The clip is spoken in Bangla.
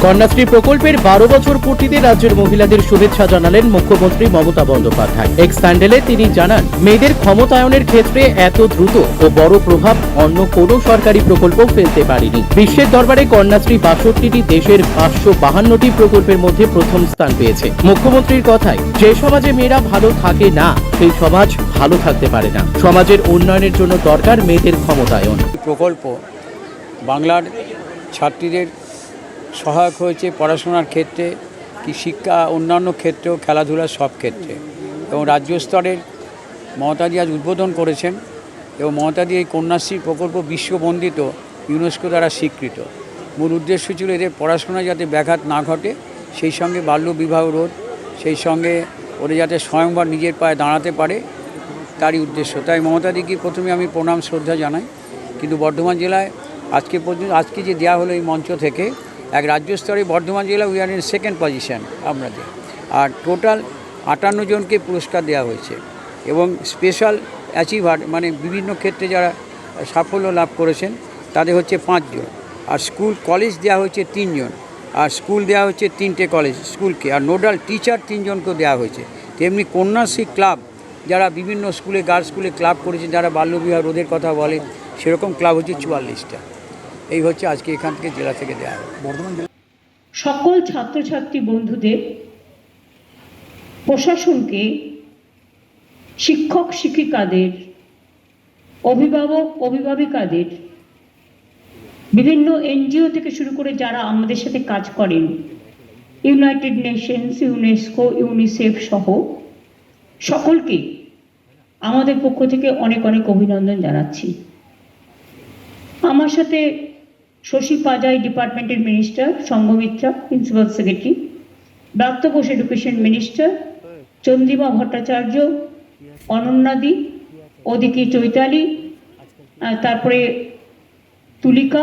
কন্যাশ্রী প্রকল্পের বারো বছর পূর্তিতে রাজ্যের মহিলাদের শুভেচ্ছা জানালেন মুখ্যমন্ত্রী মমতা বন্দ্যোপাধ্যায়। এক্স স্যান্ডেলে তিনি জানান, মেয়েদের ক্ষমতায়নের ক্ষেত্রে এত দ্রুত ও বড় প্রভাব অন্য কোনো সরকারি প্রকল্প ফেলতে পারেনি। বিশ্বের দরবারে কন্যাশ্রী বাষট্টিটি দেশের পাঁচশো বাহান্নটি প্রকল্পের মধ্যে প্রথম স্থান পেয়েছে। মুখ্যমন্ত্রীর কথায়, যে সমাজে মেয়েরা ভালো থাকে না, সেই সমাজ ভালো থাকতে পারে না। সমাজের উন্নয়নের জন্য দরকার মেয়েদের ক্ষমতায়ন। প্রকল্প বাংলার ছাত্রীদের সহায়ক হয়েছে পড়াশোনার ক্ষেত্রে, কি শিক্ষা, অন্যান্য ক্ষেত্রেও খেলাধুলার সব ক্ষেত্রে। এবং রাজ্য স্তরের মমতাদি আজ উদ্বোধন করেছেন এবং মমতাদি এই কন্যাশ্রী প্রকল্প বিশ্ববন্দিত ইউনেস্কো দ্বারা স্বীকৃত। মূল উদ্দেশ্য ছিল এদের পড়াশোনায় যাতে ব্যাঘাত না ঘটে, সেই সঙ্গে বাল্য বিবাহ রোধ, সেই সঙ্গে ওরা যাতে স্বয়ংবার নিজের পায়ে দাঁড়াতে পারে তারই উদ্দেশ্য। তাই মমতাদিকে প্রথমে আমি প্রণাম, শ্রদ্ধা জানাই। কিন্তু বর্ধমান জেলায় আজকে পর্যন্ত, আজকে যে দেওয়া হলো এই মঞ্চ থেকে এক রাজ্য স্তরে বর্ধমান জেলা we are in second position আপনাদের। আর টোটাল আটান্ন জনকে পুরস্কার দেওয়া হয়েছে। এবং স্পেশাল অ্যাচিভার মানে বিভিন্ন ক্ষেত্রে যারা সাফল্য লাভ করেছেন, তাদের হচ্ছে পাঁচজন আর স্কুল কলেজ দেওয়া হয়েছে তিনজন আর স্কুল দেওয়া হচ্ছে তিনটে কলেজ স্কুলকে আর নোডাল টিচার তিনজনকেও দেওয়া হয়েছে। তেমনি কন্যাশ্রী ক্লাব যারা বিভিন্ন স্কুলে গার্লস স্কুলে ক্লাব করেছে, যারা বাল্যবিবাহ রোধের কথা বলে, সেরকম ক্লাব হচ্ছে চুয়াল্লিশটা। এই হচ্ছে আজকে এখান থেকে জেলা থেকে দেওয়া হবে। বর্ধমান জেলা সকল ছাত্রছাত্রী বন্ধুদের প্রশাসনকে শিক্ষক শিক্ষিকাদের, অভিভাবক অভিভাবিকাদের, বিভিন্ন এনজিও থেকে শুরু করে যারা আমাদের সাথে কাজ করেন, ইউনাইটেড নেশনস, ইউনেস্কো, ইউনিসেফ সহ সকলকে আমাদের পক্ষ থেকে অনেক অনেক অভিনন্দন জানাচ্ছি। আমার সাথে শশী পাজাই ডিপার্টমেন্টের minister Sanghamitra principal secretary, Bratya Ghosh education minister, Chandrima Bhattacharya অনন্যাদি ওদিকে চৈতালি তারপরে তুলিকা।